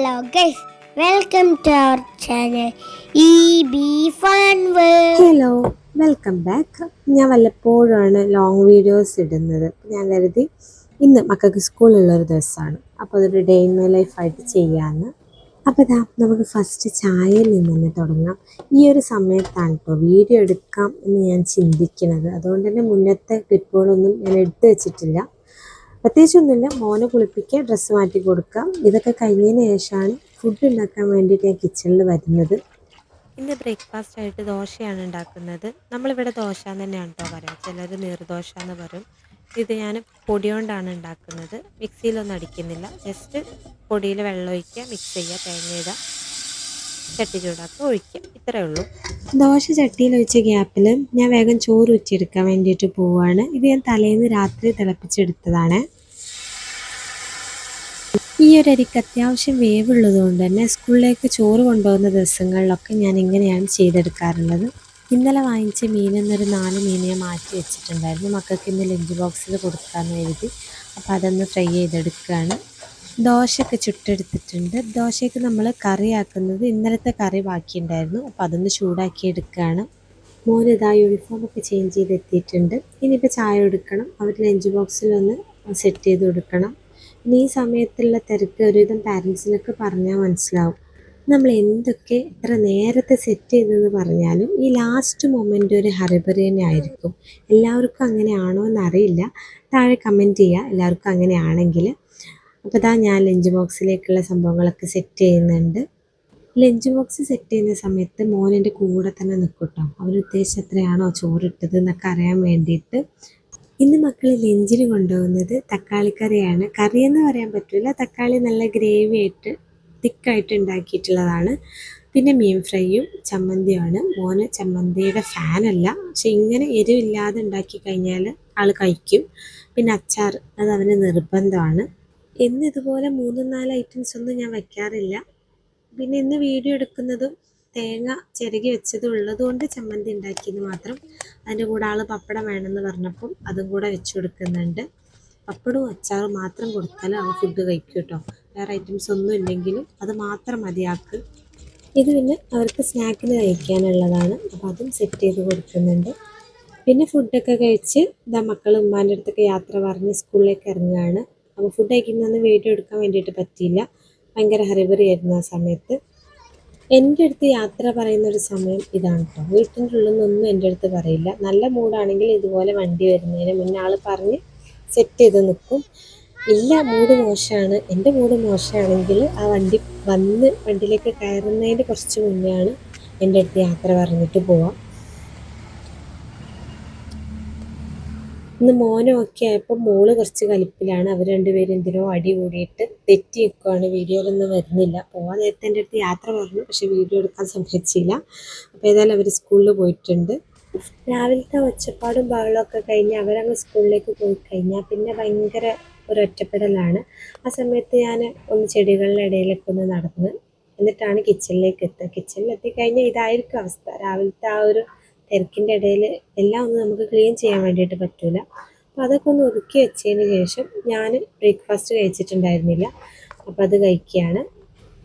Hello guys welcome to our channel E B fun hello welcome back ഞാൻ വല്ലപ്പോഴാണ് long videos ഇടുന്നത്. ഞാൻ കരുതി ഇന്ന് മക്കൾക്ക് സ്കൂളുള്ള ഒരു ദിവസമാണ്. അപ്പോൾ അതൊരു ഡേ ഇൻ മൈ ലൈഫായിട്ട് ചെയ്യാമെന്ന് അപ്പോൾ ഇതാ നമുക്ക് ഫസ്റ്റ് ചായയിൽ നിന്ന് തന്നെ തുടങ്ങാം. ഈ ഒരു സമയത്താണ് കേട്ടോ വീഡിയോ എടുക്കാം എന്ന് ഞാൻ ചിന്തിക്കുന്നത്. അതുകൊണ്ട് തന്നെ മുന്നത്തെ ക്ലിപ്പുകളൊന്നും ഞാൻ എടുത്തു വെച്ചിട്ടില്ല. പ്രത്യേകിച്ചൊന്നുമില്ല. മോനെ കുളിപ്പിക്കുക ഡ്രസ്സ് മാറ്റി കൊടുക്കാം. ഇതൊക്കെ കഴിഞ്ഞതിന് ശേഷമാണ് ഫുഡ് ഉണ്ടാക്കാൻ വേണ്ടിയിട്ട് ഞാൻ കിച്ചണിൽ വരുന്നത്. ഇന്ന് ബ്രേക്ക്ഫാസ്റ്റ് ആയിട്ട് ദോശയാണ് ഉണ്ടാക്കുന്നത്. നമ്മളിവിടെ ദോശ എന്ന് തന്നെയാണ് കേട്ടോ പറയുക ചിലർ നീർദോശ എന്ന് പറയും. ഇത് ഞാൻ പൊടി കൊണ്ടാണ് ഉണ്ടാക്കുന്നത്. മിക്സിയിലൊന്നും അടിക്കുന്നില്ല. ജസ്റ്റ് പൊടിയിൽ വെള്ളം ഒഴിക്കുക മിക്സ് ചെയ്യുക തേങ്ങ ഇടുക. ചട്ടി ചൂടാക്കി ഒഴിക്കുക ഇത്രയേ ഉള്ളൂ. ദോശ ചട്ടിയിൽ ഒഴിച്ച ഗ്യാപ്പിൽ ഞാൻ വേഗം ചോറ് ഊറ്റിയെടുക്കാൻ വേണ്ടിയിട്ട് പോവുകയാണ് ഇത് ഞാൻ തലേന്ന് രാത്രി തിളപ്പിച്ചെടുത്തതാണ്. ഈ ഒരു അരിക്ക് അത്യാവശ്യം വേവുള്ളത് കൊണ്ട് തന്നെ സ്കൂളിലേക്ക് ചോറ് കൊണ്ടുപോകുന്ന ദിവസങ്ങളിലൊക്കെ ഞാൻ ഇങ്ങനെയാണ് ചെയ്തെടുക്കാറുള്ളത്. ഇന്നലെ വാങ്ങിച്ച മീനെന്നൊരു നാല് മീനെ മാറ്റി വെച്ചിട്ടുണ്ടായിരുന്നു. മക്കൾക്ക് ഇന്ന് ലഞ്ച് ബോക്സിൽ കൊടുക്കാമെന്ന് എഴുതി അപ്പോൾ അതൊന്ന് ഫ്രൈ ചെയ്തെടുക്കുകയാണ്. ദോശയൊക്കെ ചുട്ടെടുത്തിട്ടുണ്ട്. ദോശയ്ക്ക് നമ്മൾ കറിയാക്കുന്നത് ഇന്നലത്തെ കറി ബാക്കിയുണ്ടായിരുന്നു. അപ്പോൾ അതൊന്ന് ചൂടാക്കി എടുക്കുകയാണ് മോൻ ഇതാ യൂണിഫോം ഒക്കെ ചേഞ്ച് ചെയ്ത് എത്തിയിട്ടുണ്ട് ഇനിയിപ്പോൾ ചായ എടുക്കണം അവർ ലഞ്ച് ബോക്സിലൊന്ന് സെറ്റ് ചെയ്ത് കൊടുക്കണം. ഇനി ഈ സമയത്തുള്ള തിരക്ക് ഒരുവിധം പാരൻസിനൊക്കെ പറഞ്ഞാൽ മനസ്സിലാവും. നമ്മൾ എന്തൊക്കെ എത്ര നേരത്തെ സെറ്റ് ചെയ്തെന്ന് പറഞ്ഞാലും ഈ ലാസ്റ്റ് മൊമെന്റ് ഒരു ഹറിബറി തന്നെ ആയിരിക്കും. എല്ലാവർക്കും അങ്ങനെയാണോ എന്നറിയില്ല താഴെ കമന്റ് ചെയ്യുക എല്ലാവർക്കും അങ്ങനെയാണെങ്കിൽ അപ്പോൾ ഇതാ ഞാൻ ലഞ്ച് ബോക്സിലേക്കുള്ള സംഭവങ്ങളൊക്കെ സെറ്റ് ചെയ്യുന്നുണ്ട്. ലഞ്ച് ബോക്സ് സെറ്റ് ചെയ്യുന്ന സമയത്ത് മോൻ എന്റെ കൂടെ തന്നെ നിൽക്കട്ടോ ഉദ്ദേശിച്ച എത്രയാണോ ചോറിട്ടത് എന്നൊക്കെ അറിയാൻ വേണ്ടിയിട്ട്. ഇന്ന് മക്കൾ ലഞ്ചിന് കൊണ്ടുപോകുന്നത് തക്കാളിക്കറിയാണ് കറിയെന്ന് പറയാൻ പറ്റില്ല തക്കാളി നല്ല ഗ്രേവി ആയിട്ട് തിക്കായിട്ട് ഉണ്ടാക്കിയിട്ടുള്ളതാണ്. പിന്നെ മീൻ ഫ്രൈയും ചമ്മന്തിയുമാണ്. മോന് ചമ്മന്തിയുടെ ഫാനല്ല പക്ഷെ ഇങ്ങനെ എരിവില്ലാതെ ഉണ്ടാക്കി കഴിഞ്ഞാൽ ആൾ കഴിക്കും. പിന്നെ അച്ചാർ അത് അവന് നിർബന്ധമാണ്. ഇന്ന് ഇതുപോലെ മൂന്നും നാല് ഐറ്റംസ് ഒന്നും ഞാൻ വയ്ക്കാറില്ല പിന്നെ ഇന്ന് വീഡിയോ എടുക്കുന്നതും തേങ്ങ ചിരകി വെച്ചതും ഉള്ളതുകൊണ്ട് ചമ്മന്തി ഉണ്ടാക്കിയെന്ന് മാത്രം. അതിന്റെ കൂടെ ആൾ പപ്പടം വേണമെന്ന് പറഞ്ഞപ്പം അതും കൂടെ വെച്ച് കൊടുക്കുന്നുണ്ട്. പപ്പടവും അച്ചാറും മാത്രം കൊടുത്താൽ അവൻ ഫുഡ് കഴിക്കും കേട്ടോ. വേറെ ഐറ്റംസ് ഒന്നും ഇല്ലെങ്കിലും അത് മാത്രം മതിയാക്ക്. ഇത് പിന്നെ അവർക്ക് സ്നാക്കിന് കഴിക്കാനുള്ളതാണ്. അപ്പോൾ അതും സെറ്റ് ചെയ്ത് കൊടുക്കുന്നുണ്ട്. പിന്നെ ഫുഡൊക്കെ കഴിച്ച് ഇതാ മക്കൾ ഉമ്മാന്റെ അടുത്തൊക്കെ യാത്ര പറഞ്ഞ് സ്കൂളിലേക്ക് ഇറങ്ങുകയാണ്. ഫുഡ് കഴിക്കുന്നൊന്നും വീഡിയോ എടുക്കാൻ വേണ്ടിയിട്ട് പറ്റിയില്ല. ഭയങ്കര ഹറിബറി ആയിരുന്നു ആ സമയത്ത്. എന്റെ അടുത്ത് യാത്ര പറയുന്ന ഒരു സമയം ഇതാണ് കേട്ടോ വീട്ടിന്റെ ഉള്ളിൽ നിന്നൊന്നും എന്റെ അടുത്ത് പറയില്ല. നല്ല മൂഡാണെങ്കിൽ ഇതുപോലെ വണ്ടി വരുന്നതിന് മുന്നേ ആൾ പറഞ്ഞ് സെറ്റ് ചെയ്ത് നിൽക്കും. ഇല്ല മൂഡ് മോശമാണ്. എന്റെ മൂഡ് മോശമാണെങ്കിൽ ആ വണ്ടി വന്ന് വണ്ടിയിലേക്ക് കയറുന്നതിന്റെ കുറച്ച് മുന്നെയാണ് എന്റെ അടുത്ത് യാത്ര പറഞ്ഞിട്ട് പോവാം. ഇന്ന് മോനും ഒക്കെ ആയപ്പോൾ മോൾ കുറച്ച് കലിപ്പിലാണ്. അവർ രണ്ടുപേരും എന്തിനോ അടി കൂടിയിട്ട് തെറ്റി നിൽക്കുവാണ് വീഡിയോയിലൊന്നും വരുന്നില്ല. പോവാൻ നേരത്തെ എന്റെ അടുത്ത് യാത്ര പറഞ്ഞു. പക്ഷെ വീഡിയോ എടുക്കാൻ സമ്മതിച്ചില്ല. അപ്പോൾ ഏതായാലും അവർ സ്കൂളിൽ പോയിട്ടുണ്ട്. രാവിലത്തെ ഒച്ചപ്പാടും ബഹളമൊക്കെ കഴിഞ്ഞ് അവരങ്ങ് സ്കൂളിലേക്ക് പോയി കഴിഞ്ഞാൽ പിന്നെ ഭയങ്കര ഒരു ഒറ്റപ്പെടലാണ്. ആ സമയത്ത് ഞാൻ ഒന്ന് ചെടികളുടെ ഇടയിലൊക്കെ ഒന്ന് നടന്ന് എന്നിട്ടാണ് കിച്ചണിലേക്ക് എത്തുക. കിച്ചണിൽ എത്തിക്കഴിഞ്ഞാൽ ഇതായിരിക്കും അവസ്ഥ. രാവിലത്തെ ആ ഒരു തിരക്കിന്റെ ഇടയിൽ എല്ലാം ഒന്നും നമുക്ക് ക്ലീൻ ചെയ്യാൻ വേണ്ടിയിട്ട് പറ്റില്ല അപ്പോൾ അതൊക്കെ ഒന്ന് ഒതുക്കി വെച്ചതിന് ശേഷം ഞാൻ ബ്രേക്ക്ഫാസ്റ്റ് കഴിച്ചിട്ടുണ്ടായിരുന്നില്ല. അപ്പോൾ അത് കഴിക്കുകയാണ്.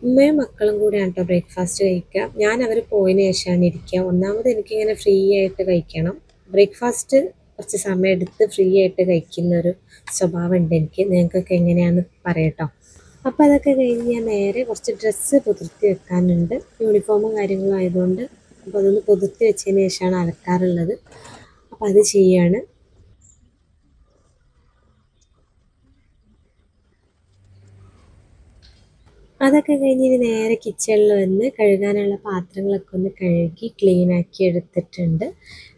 ഉമ്മയും മക്കളും കൂടെയാണ് കേട്ടോ ബ്രേക്ക്ഫാസ്റ്റ് കഴിക്കുക. ഞാൻ അവർ പോയതിന് ശേഷമാണ് ഇരിക്കുക. ഒന്നാമത് എനിക്കിങ്ങനെ ഫ്രീ ആയിട്ട് കഴിക്കണം. ബ്രേക്ക്ഫാസ്റ്റ് കുറച്ച് സമയം എടുത്ത് ഫ്രീ ആയിട്ട് കഴിക്കുന്ന ഒരു സ്വഭാവം ഉണ്ട് എനിക്ക്. നിങ്ങൾക്കൊക്കെ എങ്ങനെയാണെന്ന് പറയട്ടോ. അപ്പോൾ അതൊക്കെ കഴിഞ്ഞ് ഞാൻ നേരെ കുറച്ച് ഡ്രസ്സ് പുതിർത്തി വെക്കാനുണ്ട്. യൂണിഫോമും കാര്യങ്ങളും ആയതുകൊണ്ട് അപ്പോൾ അതൊന്ന് പുതിർത്തി വെച്ചതിന് ശേഷമാണ് അലക്കാറുള്ളത്. അപ്പോൾ അത് ചെയ്യാണ്. അതൊക്കെ കഴിഞ്ഞ് ഇനി നേരെ കിച്ചണിൽ വന്ന് കഴുകാനുള്ള പാത്രങ്ങളൊക്കെ ഒന്ന് കഴുകി ക്ലീൻ ആക്കി എടുത്തിട്ടുണ്ട്.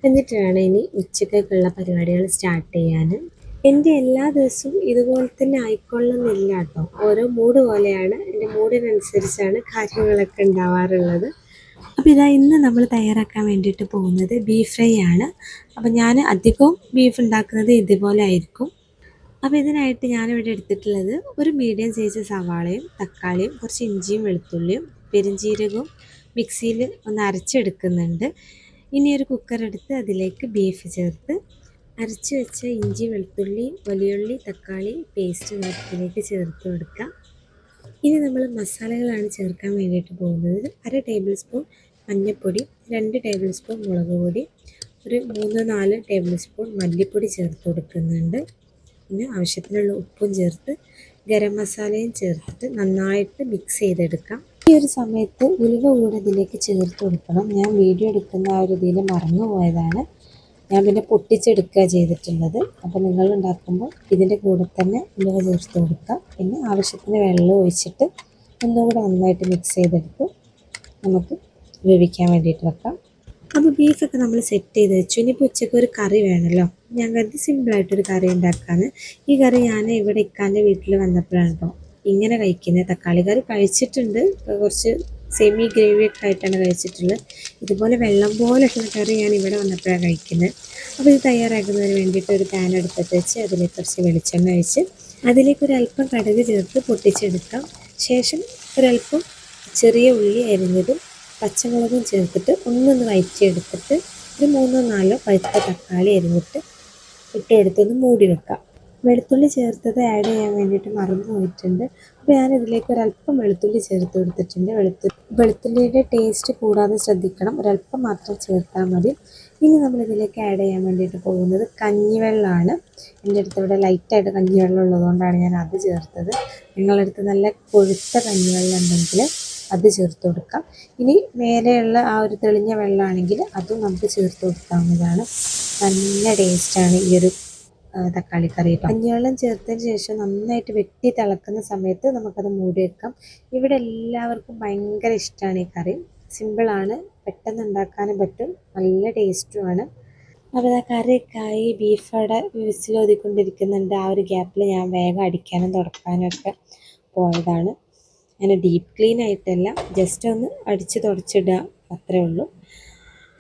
എന്നിട്ടാണ് ഇനി ഉച്ചക്കൊക്കെയുള്ള പരിപാടികൾ സ്റ്റാർട്ട് ചെയ്യാൻ. എന്റെ എല്ലാ ദിവസവും ഇതുപോലെ തന്നെ ആയിക്കൊള്ളുന്നില്ല കേട്ടോ. ഓരോ മൂഡ് പോലെയാണ്. എന്റെ മൂഡിനനുസരിച്ചാണ് കാര്യങ്ങളൊക്കെ ഉണ്ടാവാറുള്ളത്. അപ്പോൾ ഇതാ ഇന്ന് നമ്മൾ തയ്യാറാക്കാൻ വേണ്ടിയിട്ട് പോകുന്നത് ബീഫ് ഫ്രൈ ആണ്. അപ്പോൾ ഞാൻ അധികവും ബീഫ് ഉണ്ടാക്കുന്നത് ഇതുപോലെ ആയിരിക്കും. അപ്പോൾ ഇതിനായിട്ട് ഞാനിവിടെ എടുത്തിട്ടുള്ളത് ഒരു മീഡിയം സൈസ് സവാളയും തക്കാളിയും കുറച്ച് ഇഞ്ചിയും വെളുത്തുള്ളിയും പെരിഞ്ജീരകവും മിക്സിയിൽ ഒന്ന് അരച്ചെടുക്കുന്നുണ്ട്. ഇനി ഒരു കുക്കർ എടുത്ത് അതിലേക്ക് ബീഫ് ചേർത്ത് അരച്ച് വെച്ച ഇഞ്ചി വെളുത്തുള്ളി വലിയുള്ളി തക്കാളി പേസ്റ്റ് നിരത്തിലേക്ക് ചേർത്ത് കൊടുക്കുക ഇനി നമ്മൾ മസാലകളാണ് ചേർക്കാൻ വേണ്ടിയിട്ട് പോകുന്നത്. അര ടേബിൾ സ്പൂൺ മഞ്ഞൾപ്പൊടി രണ്ട് ടേബിൾ സ്പൂൺ മുളക് പൊടി ഒരു മൂന്ന് നാല് ടേബിൾ സ്പൂൺ മല്ലിപ്പൊടി ചേർത്ത് കൊടുക്കുന്നുണ്ട്. പിന്നെ ആവശ്യത്തിനുള്ള ഉപ്പും ചേർത്ത് ഗരം മസാലയും ചേർത്തിട്ട് നന്നായിട്ട് മിക്സ് ചെയ്തെടുക്കാം. ഈ ഒരു സമയത്ത് ഉലുവ കൂടെ ഇതിലേക്ക് ചേർത്ത് കൊടുക്കണം. ഞാൻ വീഡിയോ എടുക്കുന്ന ആ ഒരു ഇതിൽ മറന്നു പോയതാണ് ഞാൻ പിന്നെ പൊട്ടിച്ചെടുക്കുക ചെയ്തിട്ടുള്ളത്. അപ്പോൾ നിങ്ങൾ ഉണ്ടാക്കുമ്പോൾ ഇതിന്റെ കൂടെ തന്നെ ഉലുവ ചേർത്ത് കൊടുക്കാം. പിന്നെ ആവശ്യത്തിന് വെള്ളം ഒഴിച്ചിട്ട് ഒന്നുകൂടെ നന്നായിട്ട് മിക്സ് ചെയ്തെടുത്ത് നമുക്ക് വേവിക്കാൻ വേണ്ടിയിട്ട് വെക്കാം. അപ്പോൾ ബീഫൊക്കെ നമ്മൾ സെറ്റ് ചെയ്ത് വെച്ചു. ഇനിയിപ്പോൾ ഉച്ചയ്ക്ക് ഒരു കറി വേണമല്ലോ ഞാൻ കരുതി സിമ്പിളായിട്ടൊരു കറി ഉണ്ടാക്കാന്ന് ഈ കറി ഞാൻ ഇവിടെ ഇക്കാന്റെ വീട്ടിൽ വന്നപ്പോഴാണ് കേട്ടോ ഇങ്ങനെ കഴിക്കുന്നത് തക്കാളി കറി കഴിച്ചിട്ടുണ്ട്. കുറച്ച് സെമി ഗ്രേവി ഒക്കെ ആയിട്ടാണ് കഴിച്ചിട്ടുള്ളത്. ഇതുപോലെ വെള്ളം പോലെയുള്ള കറി ഞാൻ ഇവിടെ വന്നപ്പോഴാണ് കഴിക്കുന്നത്. അപ്പോൾ ഇത് തയ്യാറാക്കുന്നതിന് വേണ്ടിയിട്ട് ഒരു പാൻ എടുത്തിട്ട് വെച്ച് അതിലേക്ക് കുറച്ച് വെളിച്ചെണ്ണ ഒഴിച്ച് അതിലേക്ക് ഒരു അല്പം കടുക് ചേർത്ത് പൊട്ടിച്ചെടുക്കാം. ശേഷം ഒരല്പം ചെറിയ ഉള്ളി അരിഞ്ഞതും പച്ചമുളകും ചേർത്തിട്ട് ഒന്നൊന്ന് വയറ്റിയെടുത്തിട്ട് ഒരു മൂന്നോ നാലോ പഴുത്ത തക്കാളി അരിഞ്ഞിട്ട് ഇട്ട് കൊടുത്തൊന്ന് മൂടി വെക്കാം. വെളുത്തുള്ളി ചേർത്തത് ആഡ് ചെയ്യാൻ വേണ്ടിയിട്ട് മറന്നു പോയിട്ടുണ്ട്. അപ്പോൾ ഞാൻ ഇതിലേക്ക് ഒരല്പം വെളുത്തുള്ളി ചേർത്ത് കൊടുത്തിട്ടുണ്ട്. വെളുത്തു വെളുത്തുള്ളിയുടെ ടേസ്റ്റ് കൂടാതെ ശ്രദ്ധിക്കണം. ഒരല്പം മാത്രം ചേർത്താൽ മതി. ഇനി നമ്മൾ ഇതിലേക്ക് ആഡ് ചെയ്യാൻ വേണ്ടിയിട്ട് പോകുന്നത് കഞ്ഞിവെള്ളമാണ് എന്റെ അടുത്ത് ഇവിടെ ലൈറ്റായിട്ട് കഞ്ഞിവെള്ളം ഉള്ളതുകൊണ്ടാണ് ഞാൻ അത് ചേർത്തത്. നിങ്ങളുടെ അടുത്ത് നല്ല കൊഴുത്ത കഞ്ഞിവെള്ളം ഉണ്ടെങ്കിൽ അത് ചേർത്ത് കൊടുക്കാം. ഇനി നേരെയുള്ള ആ ഒരു തെളിഞ്ഞ വെള്ളമാണെങ്കിൽ അതും നമുക്ക് ചേർത്ത് കൊടുക്കാവുന്നതാണ്. നല്ല ടേസ്റ്റാണ് ഈ ഒരു തക്കാളി കറി കഞ്ഞിവെള്ളം ചേർത്തതിന് ശേഷം നന്നായിട്ട് വെട്ടി തിളക്കുന്ന സമയത്ത് നമുക്കത് മൂടി വെക്കാം. ഇവിടെ എല്ലാവർക്കും ഭയങ്കര ഇഷ്ടമാണ് ഈ കറി. സിമ്പിളാണ് പെട്ടെന്ന് ഉണ്ടാക്കാനും പറ്റും. നല്ല ടേസ്റ്റുമാണ് അപ്പോൾ ആ കറിയൊക്കെയായി ബീഫോടെ വിസിലൊതിക്കൊണ്ടിരിക്കുന്നുണ്ട് ആ ഒരു ഗ്യാപ്പിൽ ഞാൻ വേഗം അടിക്കാനും തുടക്കാനും ഒക്കെ പോയതാണ്. അങ്ങനെ ഡീപ്പ് ക്ലീൻ ആയിട്ടല്ല. ജസ്റ്റ് ഒന്ന് അടിച്ച് തുടച്ചിടുക. അത്രേ ഉള്ളൂ.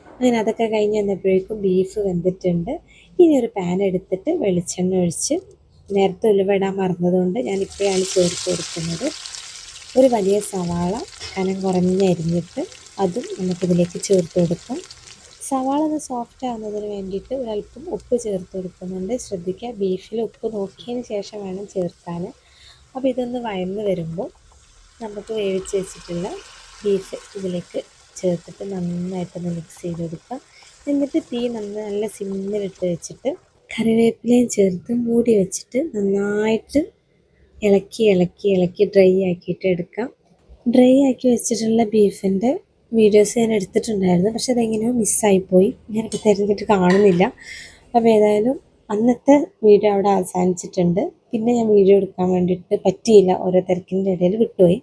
അങ്ങനെ അതൊക്കെ കഴിഞ്ഞ് വന്നപ്പോഴേക്കും ബീഫ് വെന്തിട്ടുണ്ട്. ഇനി ഒരു പാൻ എടുത്തിട്ട് വെളിച്ചെണ്ണ ഒഴിച്ച് നേരത്തെ ഉലുവിടാൻ മറന്നതുകൊണ്ട് ഞാൻ ഇപ്പോഴാണ് ചേർത്ത് കൊടുക്കുന്നത്. ഒരു വലിയ സവാള കനം കുറഞ്ഞരിഞ്ഞിട്ട് അതും നമുക്കിതിലേക്ക് ചേർത്ത് കൊടുക്കാം. സവാള ഒന്ന് സോഫ്റ്റ് ആകുന്നതിന് വേണ്ടിയിട്ട് ഒരല്പം ഉപ്പ് ചേർത്ത് കൊടുക്കുന്നുണ്ട്. ശ്രദ്ധിക്കുക ബീഫിൽ ഉപ്പ് നോക്കിയതിന് ശേഷം വേണം ചേർക്കാൻ അപ്പോൾ ഇതൊന്ന് വഴന്ന് വരുമ്പോൾ നമുക്ക് വേവിച്ച് വെച്ചിട്ടുള്ള ബീഫ് ഇതിലേക്ക് ചേർത്തിട്ട് നന്നായിട്ടൊന്ന് മിക്സ് ചെയ്ത് കൊടുക്കാം എന്നിട്ട് തീ നമ്മൾ നല്ല സിമ്മിലിട്ട് വെച്ചിട്ട് കറിവേപ്പിലയും ചേർത്ത് മൂടി വെച്ചിട്ട് നന്നായിട്ട് ഇളക്കി ഇളക്കി ഇളക്കി ഡ്രൈ ആക്കിയിട്ട് എടുക്കാം. ഡ്രൈ ആക്കി വെച്ചിട്ടുള്ള ബീഫിന്റെ വീഡിയോസ് ഞാൻ എടുത്തിട്ടുണ്ടായിരുന്നു. പക്ഷെ അതെങ്ങനെയോ മിസ്സായിപ്പോയി ഞാനിപ്പോൾ തിരഞ്ഞിട്ട് കാണുന്നില്ല. അപ്പോൾ ഏതായാലും അന്നത്തെ വീഡിയോ അവിടെ അവസാനിച്ചിട്ടുണ്ട്. പിന്നെ ഞാൻ വീഡിയോ എടുക്കാൻ വേണ്ടിയിട്ട് പറ്റിയില്ല. ഓരോ തിരക്കിന്റെ ഇടയിൽ വിട്ടുപോയി.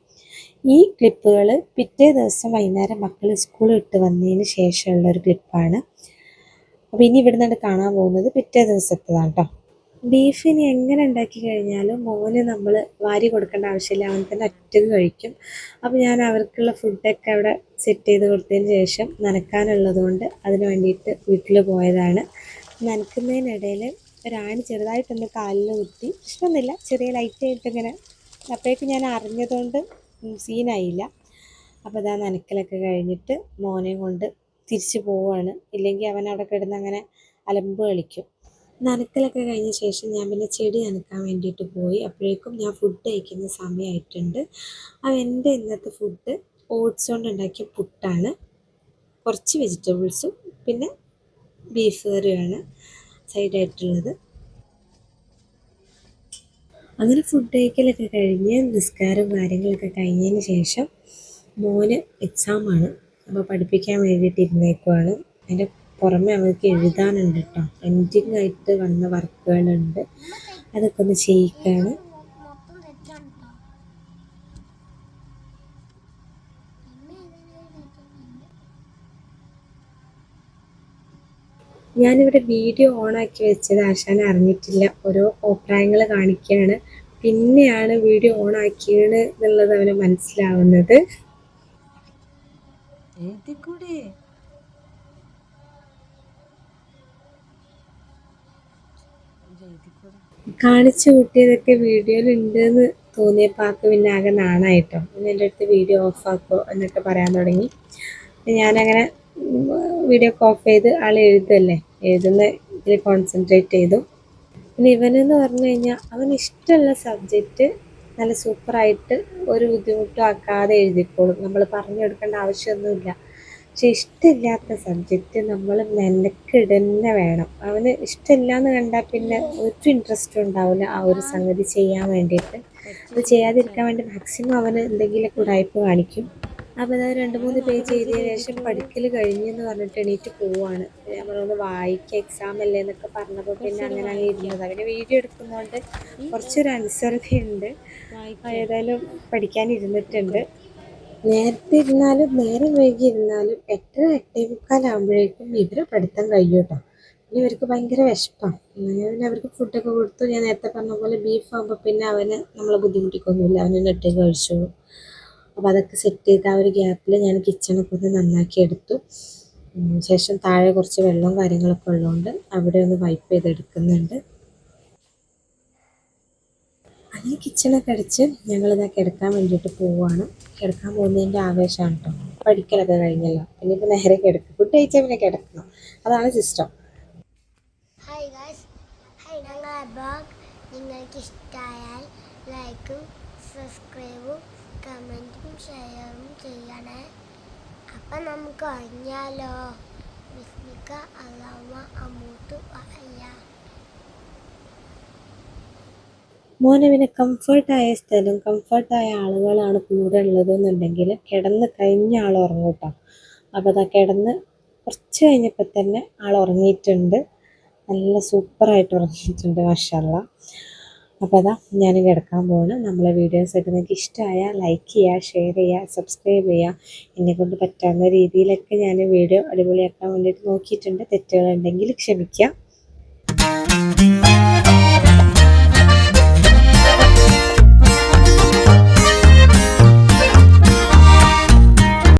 ഈ ക്ലിപ്പുകൾ പിറ്റേ ദിവസം വൈകുന്നേരം മക്കൾ സ്കൂൾ വിട്ട് വന്നതിന് ശേഷമുള്ള ഒരു ക്ലിപ്പാണ് അപ്പോൾ ഇനി ഇവിടെ നിന്നാണ് കാണാൻ പോകുന്നത് പിറ്റേ ദിവസത്തേതാണ് കേട്ടോ ബീഫ് ഇനി എങ്ങനെ ഉണ്ടാക്കി കഴിഞ്ഞാലും മോന് നമ്മൾ വാരി കൊടുക്കേണ്ട ആവശ്യമില്ല. അവൻ തന്നെ ഒറ്റയ്ക്ക് കഴിക്കും. അപ്പോൾ ഞാൻ അവർക്കുള്ള ഫുഡൊക്കെ അവിടെ സെറ്റ് ചെയ്ത് കൊടുത്തതിന് ശേഷം നനക്കാനുള്ളത് കൊണ്ട് അതിന് വേണ്ടിയിട്ട് വീട്ടിൽ പോയതാണ്. നനക്കുന്നതിനിടയിൽ ഒരാണി ചെറുതായിട്ടൊന്ന് കാലിൽ കുത്തി. പ്രശ്നമൊന്നുമില്ല. ചെറിയ ലൈറ്റായിട്ട് ഇങ്ങനെ. അപ്പോഴേക്കും ഞാൻ അറിഞ്ഞതുകൊണ്ട് സീനായില്ല. അപ്പോൾ ഇതാ നനക്കലൊക്കെ കഴിഞ്ഞിട്ട് മോനെ കൊണ്ട് തിരിച്ചു പോവുകയാണ് ഇല്ലെങ്കിൽ അവൻ അവിടെ കിടന്ന് അങ്ങനെ അലമ്പ് കളിക്കും. നനക്കലൊക്കെ കഴിഞ്ഞ ശേഷം ഞാൻ പിന്നെ ചെടി നനക്കാൻ വേണ്ടിയിട്ട് പോയി. അപ്പോഴേക്കും ഞാൻ ഫുഡ് കഴിക്കുന്ന സമയമായിട്ടുണ്ട് അപ്പോൾ എന്റെ ഇന്നത്തെ ഫുഡ് ഓട്സ് കൊണ്ട് ഉണ്ടാക്കിയ പുട്ടാണ്. കുറച്ച് വെജിറ്റബിൾസും പിന്നെ ബീഫ് കറിയാണ് സൈഡായിട്ടുള്ളത് അങ്ങനെ ഫുഡ് കഴിക്കലൊക്കെ കഴിഞ്ഞ് നിസ്കാരം കാര്യങ്ങളൊക്കെ കഴിഞ്ഞതിന് ശേഷം മോന് എക്സാമാണ് അപ്പോൾ പഠിപ്പിക്കാൻ വേണ്ടിയിട്ട് ഇരുന്നേക്കുവാണ് അതിന്റെ പുറമെ അവർക്ക് എഴുതാനുണ്ട് കേട്ടോ പെൻഡിങ് ആയിട്ട് വന്ന വർക്കുകളുണ്ട് അതൊക്കെ ഒന്ന് ചെയ്യിക്കുകയാണ് ഞാനിവിടെ വീഡിയോ ഓൺ ആക്കി വെച്ചത് ആശാൻ അറിഞ്ഞിട്ടില്ല. ഓരോ അഭിപ്രായങ്ങൾ കാണിക്കുകയാണ്. പിന്നെയാണ് വീഡിയോ ഓൺ ആക്കിയത് എന്നുള്ളത് അവന് മനസ്സിലാവുന്നത്. കാണിച്ചു കൂട്ടിയതൊക്കെ വീഡിയോയിൽ ഉണ്ടെന്ന് തോന്നിയപ്പോൾ ആൾക്ക് പിന്നെ ആകെ നാണായിട്ടോ. പിന്നെ എന്റെ അടുത്ത് വീഡിയോ ഓഫാക്കോ എന്നൊക്കെ പറയാൻ തുടങ്ങി. ഞാനങ്ങനെ വീഡിയോ ഒക്കെ ചെയ്ത് ആൾ എഴുതല്ലേ എഴുതുന്ന ഇതിൽ കോൺസെൻട്രേറ്റ് ചെയ്തു. പിന്നെ ഇവനെന്ന് പറഞ്ഞു കഴിഞ്ഞാൽ അവന് ഇഷ്ടമുള്ള സബ്ജക്റ്റ് നല്ല സൂപ്പറായിട്ട് ഒരു ബുദ്ധിമുട്ടും ആക്കാതെ എഴുതിക്കോളും. നമ്മൾ പറഞ്ഞു കൊടുക്കേണ്ട ആവശ്യമൊന്നുമില്ല. പക്ഷെ ഇഷ്ടമില്ലാത്ത സബ്ജക്റ്റ് നമ്മൾ നിലക്കിടന്നെ വേണം. അവന് ഇഷ്ടമില്ല എന്ന് കണ്ടാൽ പിന്നെ ഒരു ഇൻട്രസ്റ്റും ഉണ്ടാവില്ല ആ ഒരു സംഗതി ചെയ്യാൻ വേണ്ടിയിട്ട്. അത് ചെയ്യാതിരിക്കാൻ വേണ്ടി മാക്സിമം അവന് എന്തെങ്കിലുമൊക്കെ ഉടായ്പ കാണിക്കും. അപ്പോൾ അതായത് രണ്ട് മൂന്ന് പേജ് എഴുതിയ ശേഷം പഠിക്കൽ കഴിഞ്ഞെന്ന് പറഞ്ഞിട്ട് എണീറ്റ് പോവാണ്. ഞാൻ പറഞ്ഞൊന്ന് വായിക്കുക എക്സാം അല്ലേ എന്നൊക്കെ പറഞ്ഞപ്പോൾ പിന്നെ അങ്ങനെ അങ്ങ് ഇരുന്നത്. പിന്നെ വീഡിയോ എടുക്കുന്നതുകൊണ്ട് കുറച്ചൊരു അനുസരണയുണ്ട്. ഏതായാലും പഠിക്കാൻ ഇരുന്നിട്ടുണ്ട്. നേരത്തെ ഇരുന്നാലും നേരം വൈകി ഇരുന്നാലും എട്ടര എട്ടേ മുക്കാലാകുമ്പോഴേക്കും ഇവരെ പഠിത്തം കഴിയും കേട്ടോ പിന്നെ ഇവർക്ക് ഭയങ്കര വിശപ്പാണ് ഞാൻ പിന്നെ അവർക്ക് ഫുഡൊക്കെ കൊടുത്തു. ഞാൻ നേരത്തെ പറഞ്ഞ പോലെ ബീഫ് ആകുമ്പോൾ പിന്നെ അവനെ നമ്മളെ ബുദ്ധിമുട്ടിക്കൊന്നുമില്ല. അവനെ ഒറ്റയ്ക്ക് കഴിച്ചോളും. അപ്പോൾ അതൊക്കെ സെറ്റ് ചെയ്ത് ആ ഒരു ഗ്യാപ്പിൽ ഞാൻ കിച്ചണൊക്കെ ഒന്ന് നന്നാക്കി എടുത്തു. ശേഷം താഴെ കുറച്ച് വെള്ളവും കാര്യങ്ങളൊക്കെ ഉള്ളതുകൊണ്ട് അവിടെ ഒന്ന് വൈപ്പ് ചെയ്തെടുക്കുന്നുണ്ട് അങ്ങനെ കിച്ചണൊക്കെ അടിച്ച് ഞങ്ങളിതാ കിടക്കാൻ വേണ്ടിയിട്ട് പോവുകയാണ് കിടക്കാൻ പോകുന്നതിന്റെ ആവേശമാണ് കേട്ടോ പഠിക്കലൊക്കെ കഴിഞ്ഞല്ലോ. പിന്നെ ഇപ്പോൾ നേരെ കിടക്കും. ഫുഡ് കഴിച്ചാൽ പിന്നെ കിടക്കണം. അതാണ് സിസ്റ്റം ഹായ് ഹായ് ബ്ലോഗ് നിങ്ങൾക്ക് ഇഷ്ടമായാൽ ലൈക്കും സബ്സ്ക്രൈബും ഷെയറും ചെയ്യണേ. അപ്പം നമുക്ക് അറിഞ്ഞാലോ? ബിസ്മിക്ക അള്ളാമ അമൂത്തു അല്ല മോനെ പിന്നെ കംഫർട്ടായ സ്ഥലം കംഫർട്ടായ ആളുകളാണ് കൂടെ ഉള്ളത് എന്നുണ്ടെങ്കിൽ കിടന്ന് കഴിഞ്ഞ ആൾ ഉറങ്ങൂട്ടോ കേട്ടോ. അപ്പോൾ അതാ കിടന്ന് കുറച്ച് കഴിഞ്ഞപ്പോൾ തന്നെ ആൾ ഉറങ്ങിയിട്ടുണ്ട്. നല്ല സൂപ്പറായിട്ട് ഉറങ്ങിയിട്ടുണ്ട് മാഷല്ല അപ്പോൾ അതാ ഞാൻ കിടക്കാൻ പോവാണ്. നമ്മളെ വീഡിയോസ് ഒക്കെ നിങ്ങൾക്ക് ഇഷ്ടമായാൽ ലൈക്ക് ചെയ്യുക ഷെയർ ചെയ്യുക സബ്സ്ക്രൈബ് ചെയ്യുക. എന്നെക്കൊണ്ട് പറ്റാവുന്ന രീതിയിലൊക്കെ ഞാൻ വീഡിയോ അടിപൊളിയാക്കാൻ വേണ്ടിയിട്ട് നോക്കിയിട്ടുണ്ട്. തെറ്റുകളുണ്ടെങ്കിൽ ക്ഷമിക്കുക.